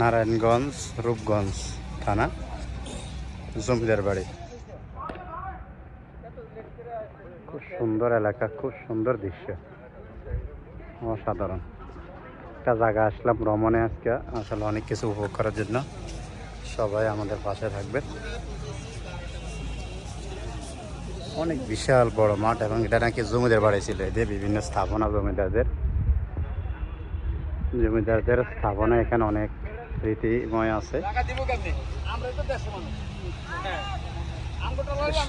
নারায়ণগঞ্জ, রূপগঞ্জ থানা, জমিদার বাড়ি। খুব সুন্দর এলাকা, খুব সুন্দর দৃশ্য। অসাধারণ। একটা জায়গা আসলাম ভ্রমণে আজকে। আসলে অনেক কিছু উপভোগ করার জন্য। সবাই আমাদের পাশে থাকবে। অনেক বিশাল বড় মাঠ এবং এটা নাকি জমিদার বাড়ি ছিল। এদের বিভিন্ন স্থাপনা জমিদারদের। জমিদারদের স্থাপনা এখানে অনেক স্মৃতিময় আছে।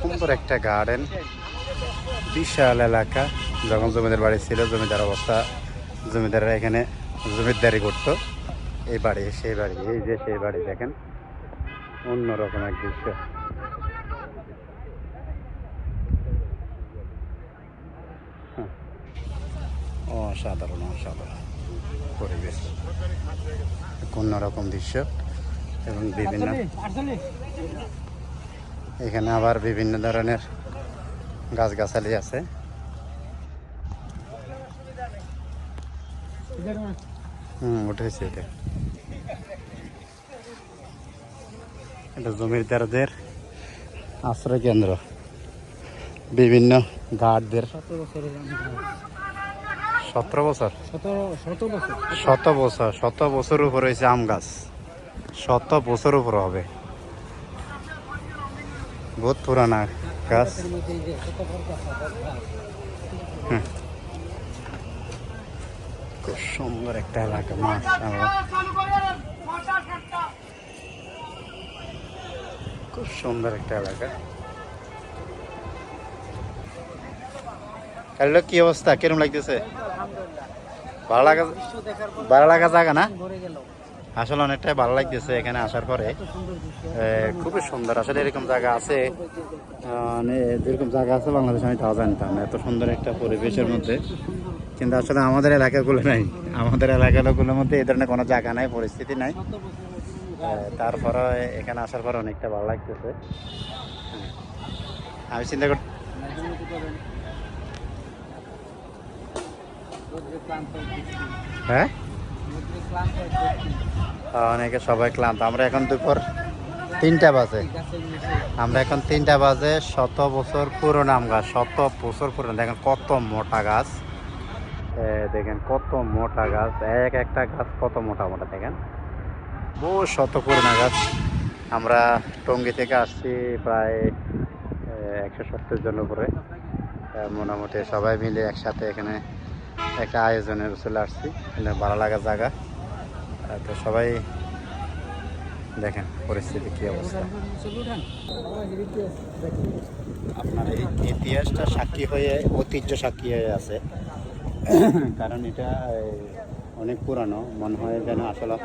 সুন্দর একটা গার্ডেন বিশাল এলাকা। যখন জমিদার বাড়ি ছিল জমিদার অবস্থা জমিদাররা এখানে জমিদারি করতো। এই বাড়ি সেই বাড়ি এই যে সেই বাড়ি দেখেন। অন্যরকম এক দৃশ্য। হ্যাঁ। অসাধারণ অসাধারণ। পরিবেশ। অন্যরকম দৃশ্য এবং বিভিন্ন এখানে আবার বিভিন্ন ধরনের গাছগাছালি আছে। হুম উঠেছে এটা। এটা জমিদারদের আশ্রয় কেন্দ্র বিভিন্ন গার্ডদের সতেরো বছর? শত বছর শত বছর উপর হয়েছে আম গাছ। শত বছর উপর হবে। বহুত পুরানা গাছ। খুব সুন্দর একটা এলাকা মাছ খুব সুন্দর একটা এলাকা। কালিল কি অবস্থা? কিরম লাগতেছে? ভালো লাগা ভালো লাগা জায়গা না? আসলে অনেকটাই ভালো লাগতেছে এখানে আসার পরে। খুবই সুন্দর। আসলে এরকম জায়গা আছে। মানে যেরকম জায়গা আছে বাংলাদেশে আমি তাও জানতাম। এত সুন্দর একটা পরিবেশের মধ্যে। কিন্তু আসলে আমাদের এলাকাগুলো নাই। আমাদের এলাকাগুলোর মধ্যে এই ধরনের কোনো জায়গা নাই পরিস্থিতি নাই। তারপরে এখানে আসার পর অনেকটা ভালো লাগতেছে। হ্যাঁ। আমি চিন্তা কর হ্যাঁ? অনেকে সবাই ক্লান্ত। আমরা এখন দুপুর তিনটা বাজে। আমরা এখন তিনটা বাজে, শত বছর পুরনো আম গাছ, শত বছর পুরনো। দেখেন কত মোটা গাছ। দেখেন কত মোটা গাছ। এক একটা গাছ কত মোটা মোটা, দেখেন। বহু শত পুরনো গাছ। আমরা টঙ্গি থেকে আসছি প্রায় একশো সত্তর জন উপরে। মোটামুটি সবাই মিলে একসাথে এখানে একটা আয়োজনের চলে আসছি। ভালো লাগা জায়গা। তো সবাই দেখেন পরিস্থিতি কি অবস্থা। আপনার এই ইতিহাসটা সাক্ষী হয়ে, ঐতিহ্য সাক্ষী হয়ে আছে। কারণ এটা অনেক পুরানো, মনে হয় যেন আসলে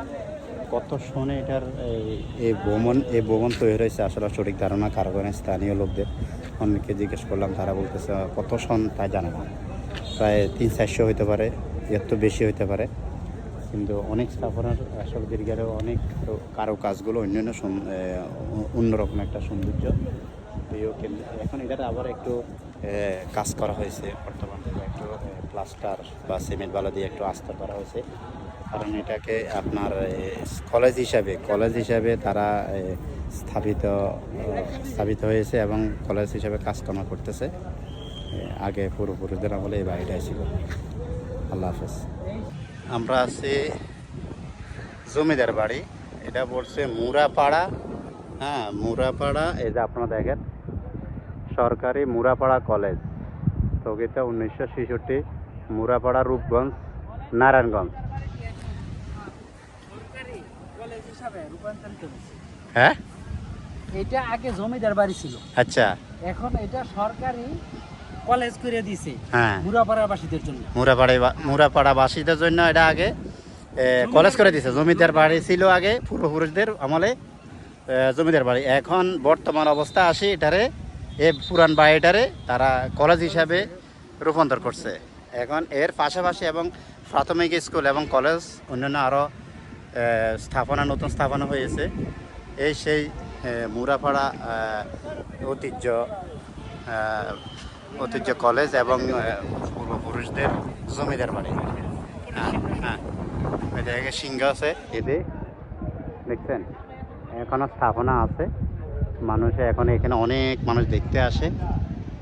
কত সনে এটার এই- ভ্রমণ, এই ভ্রমণ তৈরি হয়েছে আসলে সঠিক ধারণা কারও কারণে স্থানীয় লোকদের। অনেককে জিজ্ঞেস করলাম, তারা বলতেছে কত সন তাই জানে না। প্রায় তিন চারশো হইতে পারে এর তো বেশি হইতে পারে। কিন্তু অনেক স্থাপনার আসল দীর্ঘারও অনেক কারও কাজগুলো অন্যান্য অন্যরকম একটা সৌন্দর্য। এখন এটার আবার একটু কাজ করা হয়েছে বর্তমানে। একটু প্লাস্টার বা সিমেন্ট বালা দিয়ে একটু আস্তর করা হয়েছে। কারণ এটাকে আপনার কলেজ হিসাবে কলেজ হিসাবে তারা স্থাপিত স্থাপিত হয়েছে এবং কলেজ হিসাবে কাজকর্ম করতেছে। আগে পূর্বপুরুষদের আমলে এই বাড়িটাই ছিল। আল্লাহ হাফেজ। আমরা আছি জমিদার বাড়ি। এটা বলছে মুরাপাড়া। হ্যাঁ মুরাপাড়া এই যে আপনারা দেখেন সরকারি মুরাপাড়া কলেজ। তো স্থগিত উনিশশো ছেষট্টি মুরাপাড়া রূপগঞ্জ নারায়ণগঞ্জ। হ্যাঁ? এটা আগে জমিদার বাড়ি ছিল। আচ্ছা। এখন এটা সরকারি কলেজ করে দিছে হ্যাঁ। বুড়াপাড়াবাসীদের জন্য। মুরাপাড়া মুরাপাড়া বাসীদের জন্য এটা আগে কলেজ করে দিয়েছে জমিদার বাড়ি ছিল আগে পূর্বপুরুষদের আমলে জমিদার বাড়ি। এখন বর্তমান অবস্থা আসি এটারে এ পুরান বাড়িটারে তারা কলেজ হিসাবে রূপান্তর করছে। এখন এর পাশাপাশি এবং প্রাথমিক স্কুল এবং কলেজ অন্যান্য আরও স্থাপনা নতুন স্থাপনা হয়েছে। এই সেই মুরাপাড়া ঐতিহ্য ঐতিহ্য কলেজ এবং পূর্বপুরুষদের, জমিদার বাড়ি। হ্যাঁ হ্যাঁ। এটা সিংহ আছে। এতে দেখছেন, এখনও স্থাপনা আছে। মানুষে এখন এখানে অনেক মানুষ দেখতে আসে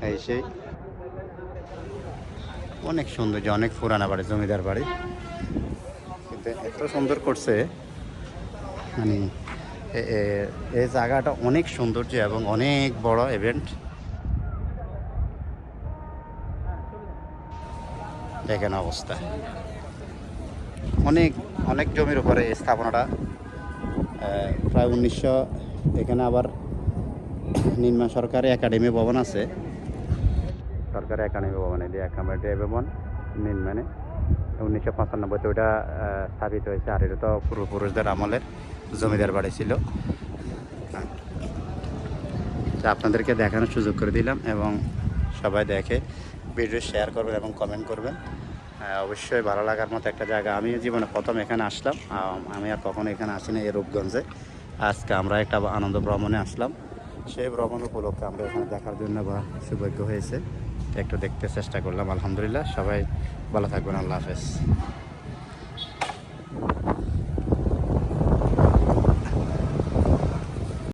এই সেই অনেক সৌন্দর্য, অনেক পুরানা বাড়ি, জমিদার বাড়ি। কিন্তু এত সুন্দর করছে মানে এই জায়গাটা অনেক সৌন্দর্য এবং অনেক বড় ইভেন্ট দেখেন অবস্থা অনেক অনেক জমির উপরে স্থাপনাটা প্রায় উনিশশো, এখানে আবার নিম্ন সরকারি একাডেমি ভবন আছে সরকারি একাডেমি ভবন, এই একাডেমি ভবন নির্মাণে উনিশশো পঁচানব্বইতে ওইটা স্থাপিত হয়েছে, আর এটা তো পূর্বপুরুষদের আমলের জমিদার বাড়ি ছিল। আপনাদেরকে দেখানোর সুযোগ করে দিলাম এবং সবাই দেখে ভিডিও শেয়ার করবেন এবং কমেন্ট করবেন। অবশ্যই ভালো লাগার মতো একটা জায়গা। আমি জীবনে প্রথম এখানে আসলাম। আমি আর কখনো এখানে আসিনি এই রূপগঞ্জে। আজকে আমরা একটা আনন্দ ভ্রমণে আসলাম। সেই ভ্রমণ উপলক্ষে আমরা এখানে দেখার জন্য বা সৌভাগ্য হয়েছে। একটু দেখতে চেষ্টা করলাম। আলহামদুলিল্লাহ। সবাই ভালো থাকবেন। আল্লাহ হাফেজ।